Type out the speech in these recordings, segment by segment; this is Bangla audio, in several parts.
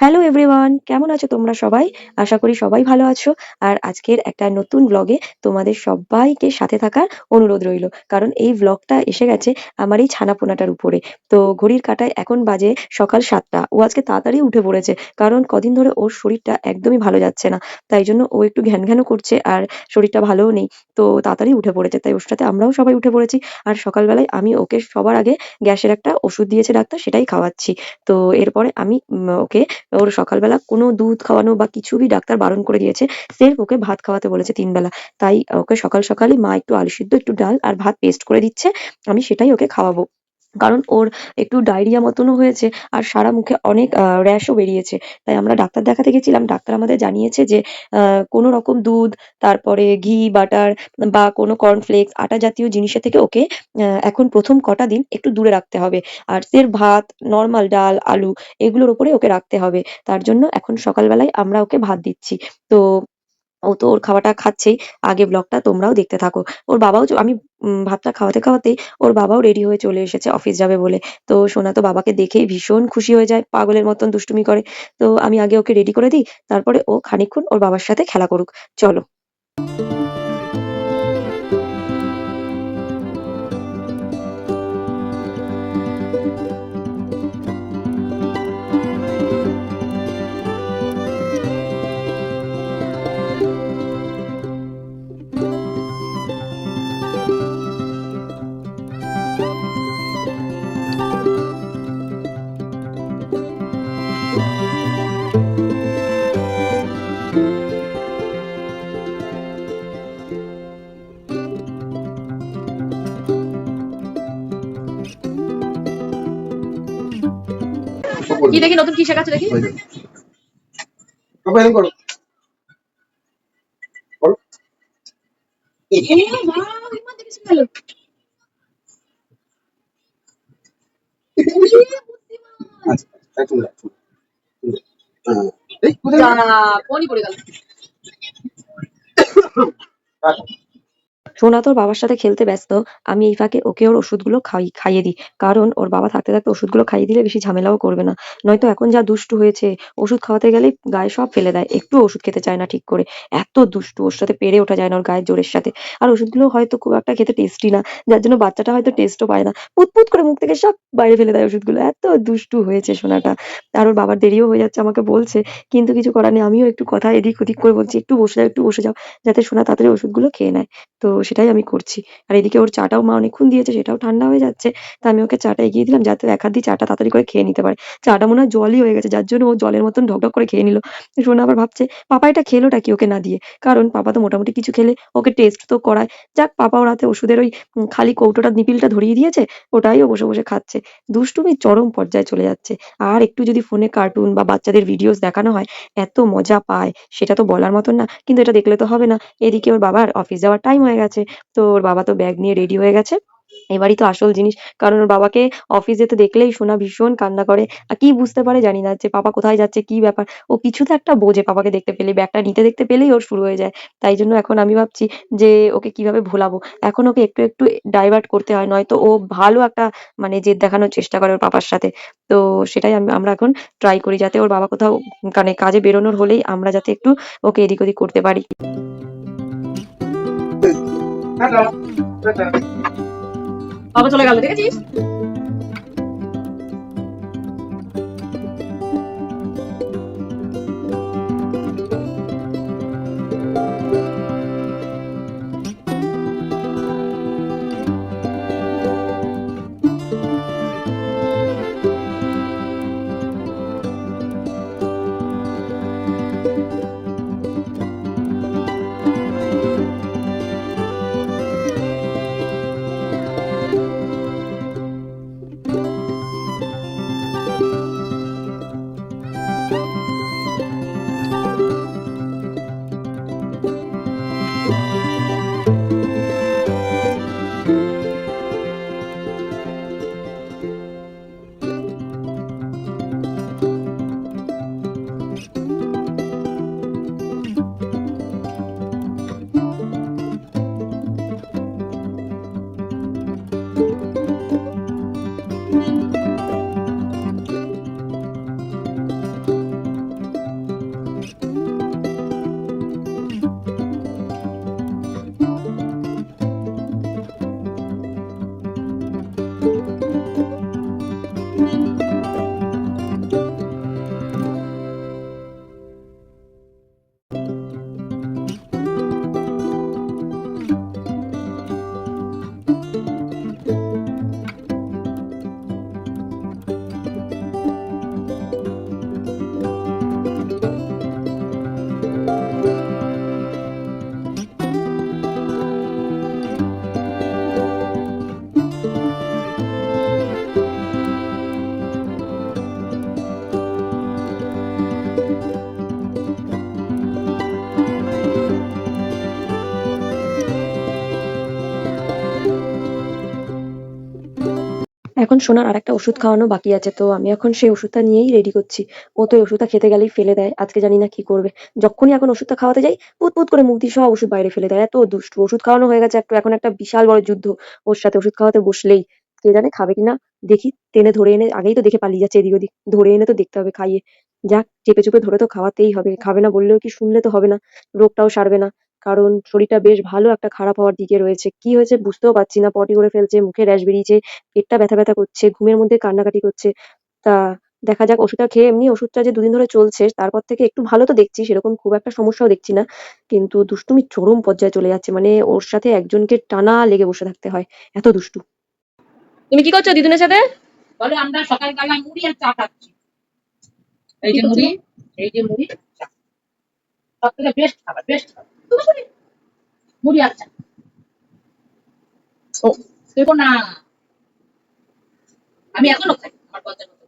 হ্যালো এভরিওয়ান কেমন আছো তোমরা সবাই? আশা করি সবাই ভালো আছো। আর আজকের একটা নতুন ব্লগে তোমাদের সবাইকে সাথে থাকার অনুরোধ রইল। কারণ এই ব্লগটা এসে গেছে আমার এই ছানাপোনাটার উপরে। তো ঘড়ির কাঁটায় এখন বাজে সকাল সাতটা। ও আজকে তাড়াতাড়ি উঠে পড়েছে। কারণ কদিন ধরে ওর শরীরটা একদমই ভালো যাচ্ছে না। তাই জন্য ও একটু ঘ্যান ঘ্যানও করছে আর শরীরটা ভালোও নেই। তো তাড়াতাড়ি উঠে পড়েছে। তাই ওর সাথে আমরাও সবাই উঠে পড়েছি। আর সকালবেলায় আমি ওকে সবার আগে গ্যাসের একটা ওষুধ দিয়েছে ডাক্তার, সেটাই খাওয়াচ্ছি। তো এরপরে আমি ওকে ওর সকালবেলা কোনো দুধ খাওয়ানো বা কিছুই ডাক্তার বারণ করে দিয়েছে। স্রেফ ওকে ভাত খাওয়াতে বলেছে তিন বেলা তাই ওকে সকাল সকালই মা একটু আলু সিদ্ধ একটু ডাল আর ভাত পেস্ট করে দিচ্ছে। আমি সেটাই ওকে খাওয়াবো। কারণ ওর একটু ডায়রিয়া মতনও হয়েছে আর সারা মুখে অনেক র্যাশও বেরিয়েছে। তাই আমরা ডাক্তার দেখাতে গেছিলাম, ডাক্তার আমাদের জানিয়েছে যে কোনো রকম দুধ, তারপরে ঘি বাটার বা কোনো কর্নফ্লেক্স আটা জাতীয় জিনিসের থেকে ওকে এখন প্রথম কটা দিন একটু দূরে রাখতে হবে। আর সের ভাত নর্মাল ডাল, আলু এগুলোর উপরে ওকে রাখতে হবে। তার জন্য এখন সকালবেলায় আমরা ওকে ভাত দিচ্ছি। তো ও তো ওর খাওয়াটা খাচ্ছেই। আগে ব্লগটা তোমরাও দেখতে থাকো। ওর বাবাও আমি ভাতটা খাওয়াতে খাওয়াতেই ওর বাবাও রেডি হয়ে চলে এসেছে অফিস যাবে বলে। তো সোনা তো বাবাকে দেখেই ভীষণ খুশি হয়ে যায়, পাগলের মতন দুষ্টুমি করে। তো আমি আগে ওকে রেডি করে দিই, তারপরে ও খানিকক্ষণ ওর বাবার সাথে খেলা করুক। চলো। কি দেখি নতুন কি শেখাচ্ছে দেখি এরকম করো করো এ বাবা আচ্ছা আচ্ছা। হ্যাঁ। পড়ে গেল। সোনা তোর বাবার সাথে খেলতে ব্যস্ত। আমি এই ফাঁকে ওকে ওর ওষুধগুলো খাই, খাইয়ে দিই। কারণ ওর বাবা থাকতে থাকতে ওষুধগুলো খাইয়ে দিলে বেশি ঝামেলাও করবে না। নয়তো এখন যা দুষ্টু হয়েছে, ওষুধ খাওয়াতে গেলেই গায়ে সব ফেলে দেয়। একটু ওষুধ খেতে চায় না ঠিক করে। এত দুষ্টু, ওর সাথে পেরে ওঠা যায় না ওর গায়ের জোরের সাথে। আর ওষুধগুলো হয়তো খুব একটা খেতে টেস্টি না, যার জন্য বাচ্চাটা হয়তো টেস্টও পায় না। পুতপুত করে মুখ থেকে সব বাইরে ফেলে দেয় ওষুধগুলো। এত দুষ্টু হয়েছে সোনাটা। আর ওর বাবার দেরিও হয়ে যাচ্ছে আমাকে বলছে, কিন্তু কিছু করার নেই। আমিও একটু কথা এদিক ওদিক করে বলছি, একটু বসে যাও, একটু বসে যাও, যাতে সোনা তাড়াতাড়ি ওষুধগুলো খেয়ে নেয়। তো সেটাই আমি করছি। আর এদিকে ওর চাটাও মা অনেকক্ষণ দিয়েছে, সেটাও ঠান্ডা হয়ে যাচ্ছে। তা আমি ওকে চাটা এগিয়ে দিলাম, যাতে এক হাত দিয়ে চাটা তাড়াতাড়ি করে খেয়ে নিতে পারে। চাটা মনে হয় জলই হয়ে গেছে, যার জন্য ও জলের মতন ঢকঢক করে খেয়ে নিল। সোনা আবার ভাবছে, পাপা, এটা খেলোটা কি ওকে না দিয়ে? কারণ পাপা তো মোটামুটি কিছু খেলে ওকে টেস্ট তো করায়। যাক পাপাও রাতে ওষুধের ওই খালি কৌটোটা, নিপিলটা ধরিয়ে দিয়েছে, ওটাই ও বসে বসে খাচ্ছে। দুষ্টুমি চরম পর্যায়ে চলে যাচ্ছে। আর একটু যদি ফোনে কার্টুন বা বাচ্চাদের ভিডিওস দেখানো হয়, এত মজা পায়, সেটা তো বলার মতন না। কিন্তু এটা দেখলে তো হবে না। এদিকে ওর বাবার অফিস যাওয়ার টাইম হয়ে গেছে। তো ওর বাবা তো ব্যাগ নিয়ে রেডি হয়ে গেছে। এবারই তো আসল জিনিস। কারণ ওর বাবাকে অফিস যেতে দেখলেই সোনা ভীষণ কান্না করে। আর কি বুঝতে পারে জানি না যে পাপা কোথায় যাচ্ছে, কি ব্যাপার। ও কিছু তো একটা বোঝে পাপাকে দেখতে পেলে ব্যাগটা নিতে দেখতে পেলেই ওর শুরু হয়ে যায়। তাই জন্য এখন আমি ভাবছি যে ওকে কীভাবে ভোলাবো। এখন ওকে একটু একটু ডাইভার্ট করতে হয়। নয়তো ও ভালো একটা মানে জেদ দেখানোর চেষ্টা করে ওর পাপার সাথে। তো সেটাই আমি, আমরা এখন ট্রাই করি যাতে ওর বাবা কোথাও মানে কাজে বেরোনোর হলেই আমরা যাতে একটু ওকে এদিক ওদিক করতে পারি। বাবা চলে গেল দেখেছিস এখন সোনার আরেকটা ওষুধ খাওয়ানো বাকি আছে, তো আমি এখন সেই ওষুধটা নিয়েই রেডি করছি। ও তো ওষুধটা খেতে গেলেই ফেলে দেয়, আজকে জানি না কি করবে। যখনই এখন ওষুধটা খাওয়াতে যাই, পুত পুত করে মুখ দিয়ে সব ওষুধ বাইরে ফেলে দেয়। এত দুষ্টু, ওষুধ খাওয়ানো হয়ে গেছে, একটু এখন একটা বিশাল বড় যুদ্ধ। ওর সাথে ওষুধ খাওয়াতে বসলেই, কে জানে খাবে কিনা? দেখি, টেনে ধরে এনে, আগেই তো দেখে পালিয়ে যাচ্ছে এদিক ওদিক। ধরে এনে তো দেখতে হবে খাইয়ে। যাক, চেপে চুপে ধরে তো খাওয়াতেই হবে, খাবে না বললেও কি শুনলে তো হবে না, রোগটাও সারবে না। কারণ শরীরটা বেশ ভালো একটা খারাপ হওয়ার দিকে রয়েছে। কি হয়েছে বুঝতেও পারছি না পটি করে ফেলছে মুখে র্যাশ বেরিয়েছে পেটটা ব্যথা ব্যথা করছে ঘুমের মধ্যে কান্নাকাটি করছে। তা দেখা যাক ওষুধটা খেয়ে এমনি ওষুধটা যে দুদিন ধরে চলছে তারপর থেকে একটু ভালো তো দেখছি সেরকম খুব একটা সমস্যাও দেখছি না। কিন্তু দুষ্টুমি চরম পর্যায়ে চলে যাচ্ছে মানে ওর সাথে একজনকে টানা লেগে বসে থাকতে হয় এত দুষ্টু। তুমি কি করছ দিদুনের সাথে? বলো আমরা সকালবেলা মুড়ি আর চা খাচ্ছি। এই যে মুড়ি এই যে মুড়ি চা। সব থেকে বেস্ট খাবার বেস্ট খাবার। তুমি মুড়ি মুড়ি আর চা ও দেখো না আমি এখনও খাই আমার পঞ্চাশ মতো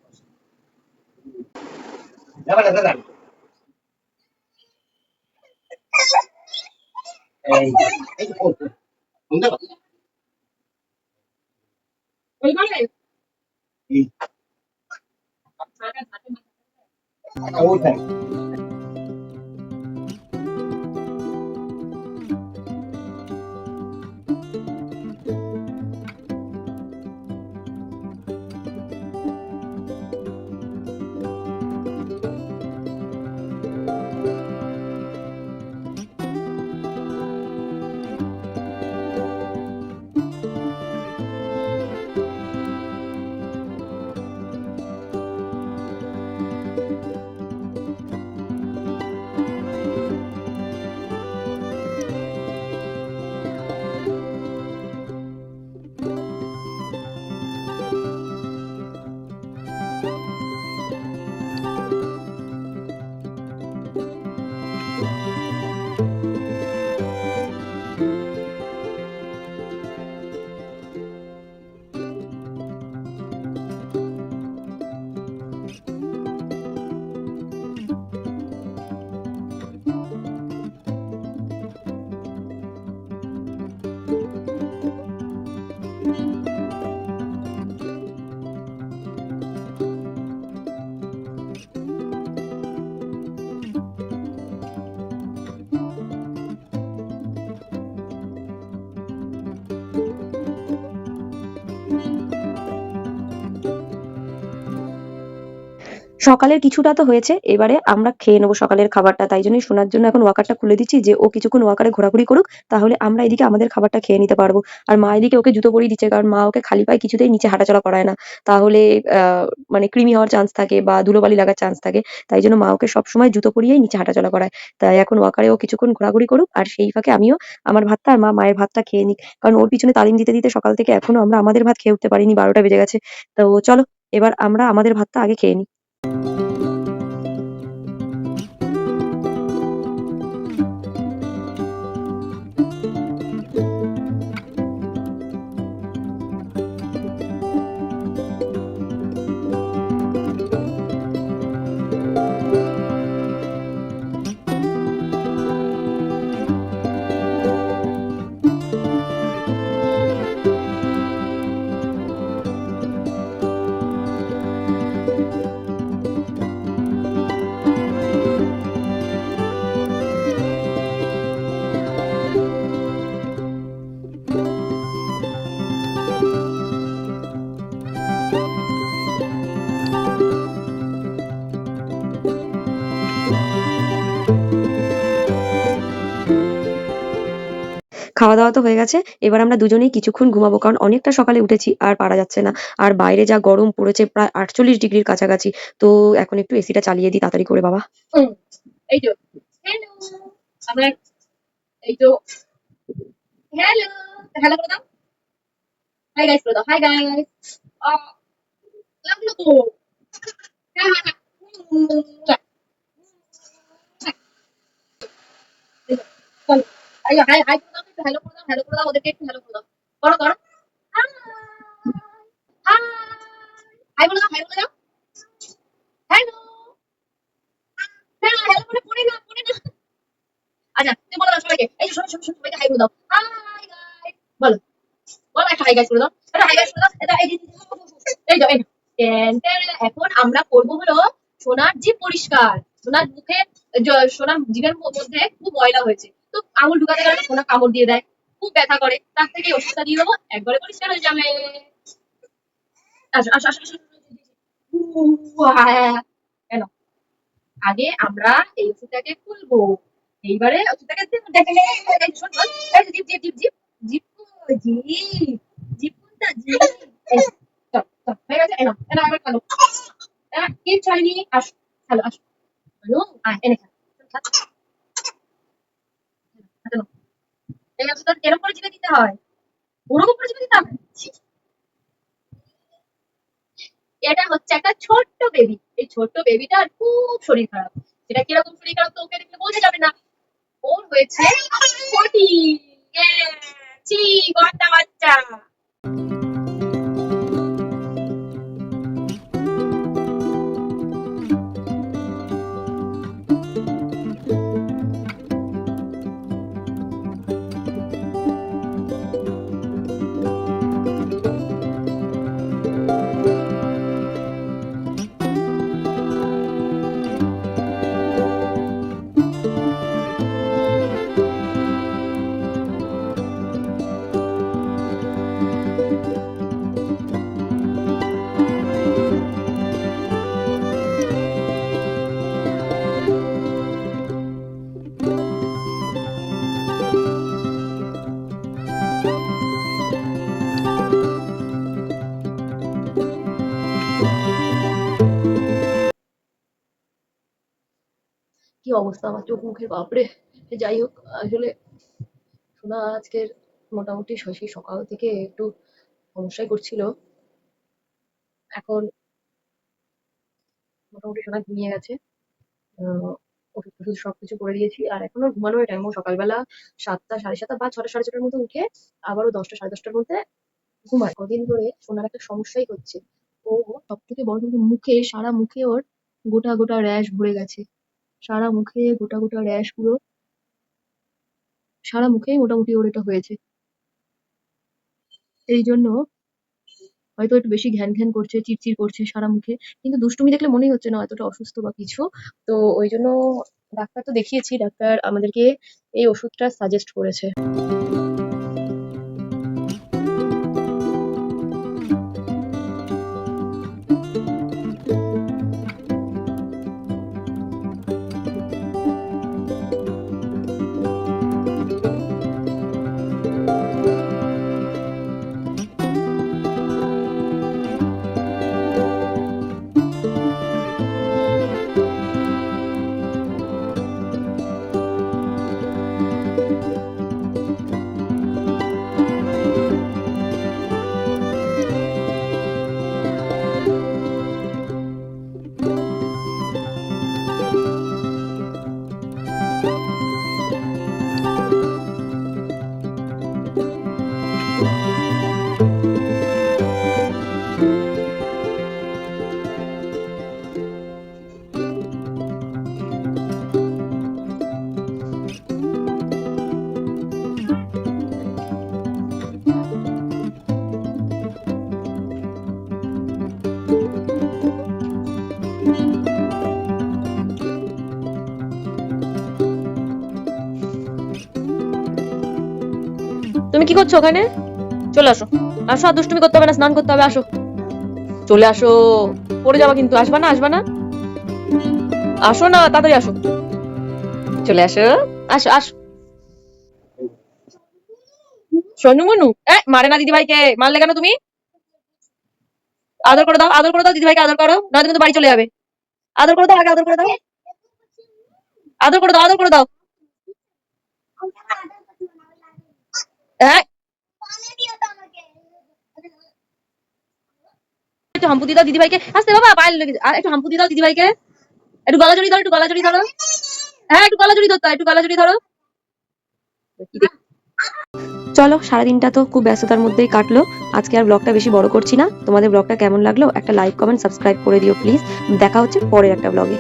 সকালের কিছুটা তো হয়েছে, এবারে আমরা খেয়ে নেব সকালের খাবারটা। তাই জন্যই শোনার জন্য এখন ওয়াকারটা খুলে দিচ্ছি যে ও কিছুক্ষণ ওয়াকারে ঘোরাঘুরি করুক, তাহলে আমরা এদিকে আমাদের খাবারটা খেয়ে নিতে পারব। আর মা এদিকে ওকে জুতো পরিয়ে দিচ্ছে, কারণ মা ওকে খালি পায়ে কিছুতেই নিচে হাঁটাচলা করায় না। তাহলে মানে কৃমি হওয়ার চান্স থাকে বা ধুলোবালি লাগার চান্স থাকে। তাই জন্য মা ওকে সবসময় জুতো পরিয়েই নিচে হাঁটাচলা করায়। তাই এখন ওয়াকারে ও কিছুক্ষণ ঘোরাঘুরি করুক, আর সেই ফাঁকে আমিও আমার ভাতটা আর মা মায়ের ভাতটা খেয়ে নিক। কারণ ওর পিছনে তালিম দিতে দিতে সকাল থেকে এখনও আমরা আমাদের ভাত খেয়ে উঠতে পারিনি, বারোটা বেজে গেছে। তো চলো, এবার আমরা আমাদের ভাতটা আগে খেয়ে নিই। খাওয়া দাওয়া তো হয়ে গেছে। এবার আমরা দুজনেই কিছুক্ষণ ঘুমাবো, কারণ অনেকটা সকালে উঠেছি, আর পারা যাচ্ছে না। আর বাইরে যা গরম পড়েছে, প্রায় আটচল্লিশ ডিগ্রির কাছাকাছি। তো এখন একটু এসিটা চালিয়ে দিই তাড়াতাড়ি করে, বাবা। Hello hello hi guys hi guys hi hi একটু হ্যালো করে দাও হ্যালো করে দাও, ওদেরকে একটু হ্যালো করে দাও। করো করো হাই। বলে দাও, হাই বলে দাও। হ্যালো। হ্যাঁ হ্যালো করে পড়ে না পড়ে না। আচ্ছা তুমি বলো দাও সবাইকে। এই সবাইকে হাই করে দাও। হাই গাইস বলো। বলো একটা হাই গাইস করে দাও। একটা হাই গাইস করে দাও। এটা এই এই। এখন আমরা করব হলো সোনার জিভ পরিষ্কার। সোনার মুখে সোনার জিভের মধ্যে খুব ময়লা হয়েছে। তো আঙুল ঢুকাতে গেলে সোনা কামড় দিয়ে দেয় খুব ব্যথা করে। তার থেকে ওষুধটা দিয়ে দেবো একবারে পরিষ্কার হয়ে যাবে। আসো আসো আসো কেন? আগে আমরা এই ওষুধটাকে খুলবো। এইবারে ওষুধটাকে দেবো। দেখে নে, এই শোন, শোন, এই যে jeep jeep jeep jeep jeep কই? জিপ জিপ কোনটা জিপ এই, চল চল হয়ে গেছে এনো এনো এবার খালো। আহ, কে চাইনি আস খালো আস। এনে খা নাও। এই ওষুধটা এরকম করে দিতে হয়? ওরকম করে দিতে হবে? এটা হচ্ছে একটা ছোট্ট বেবি এই ছোট্ট বেবিটার খুব শরীর খারাপ। সেটা কীরকম শরীর খারাপ তো ওকে দেখলে বোঝা যাবে না। ওর হয়েছে ছি বাচ্চা। অবস্থা আমার চোখ মুখের বাপরে। যাই হোক, আসলে সোনা আজকের মোটামুটি সেই সকাল থেকে একটু সমস্যায় করছিল। এখন মোটামুটি সোনা ঘুমিয়ে গেছে। ওষুধ সবকিছু করে দিয়েছি। আর এখন ঘুমানোর টাইম ও সকালবেলা সাতটা, সাড়ে সাতটা বা ছটা, সাড়ে ছটার মধ্যে উঠে আবারও দশটা, সাড়ে দশটার মধ্যে ঘুমায়। কদিন ধরে সোনার একটা সমস্যাই হচ্ছে। ও সব থেকে বড় মুখে, সারা মুখে ওর গোটা গোটা র্যাশ ভরে গেছে। সারা মুখে গোটা গোটা র্যাশ পুরো সারা মুখেই মোটামুটি ওর এটা হয়েছে। এই জন্য হয়তো একটু বেশি ঘ্যান ঘ্যান করছে চিরচির করছে সারা মুখে। কিন্তু দুষ্টুমি দেখলে মনেই হচ্ছে না, এতটা অসুস্থ বা কিছু। তো ওই জন্য ডাক্তার তো দেখিয়েছি, ডাক্তার আমাদেরকে এই ওষুধটা সাজেস্ট করেছে। তুমি কি করছ ওখানে? চলে আসো। আসো, আর দুষ্টুমি করতে হবে না, স্নান করতে হবে, আসো। চলে আসো। পড়ে যাবা কিন্তু, আসবা না আসবা না। আসো না, তাড়াতাড়ি আসো। চলে আসো আসো আসো। সোনু মনু, এ, মারে না দিদি ভাইকে মারলে কেন তুমি? আদর করে দাও, আদর করে দাও দিদি ভাইকে আদর করো। না তুমি তো বাড়ি চলে যাবে। আদর করে দাও, আগে আদর করে দাও। আদর করে দাও, আদর করে দাও। একটু হাম্পু দিয়ে দাও দিদি ভাইকে আস্তে বাবা পায়ে লেগে আর একটু হাম্পু দিয়ে দাও দিদি ভাইকে একটু গলা জড়ি ধরো একটু গলা জড়ি ধরো। হ্যাঁ একটু গলা জড়ি ধরতে হয়, একটু গলা জড়ি ধরো। চলো সারাদিনটা তো খুব ব্যস্ততার মধ্যেই কাটলো। আজকে আর ব্লগটা বেশি বড় করছি না। তোমাদের ব্লগটা কেমন লাগল একটা লাইক কমেন্ট সাবস্ক্রাইব করে দিও প্লিজ দেখা হচ্ছে পরের একটা ব্লগে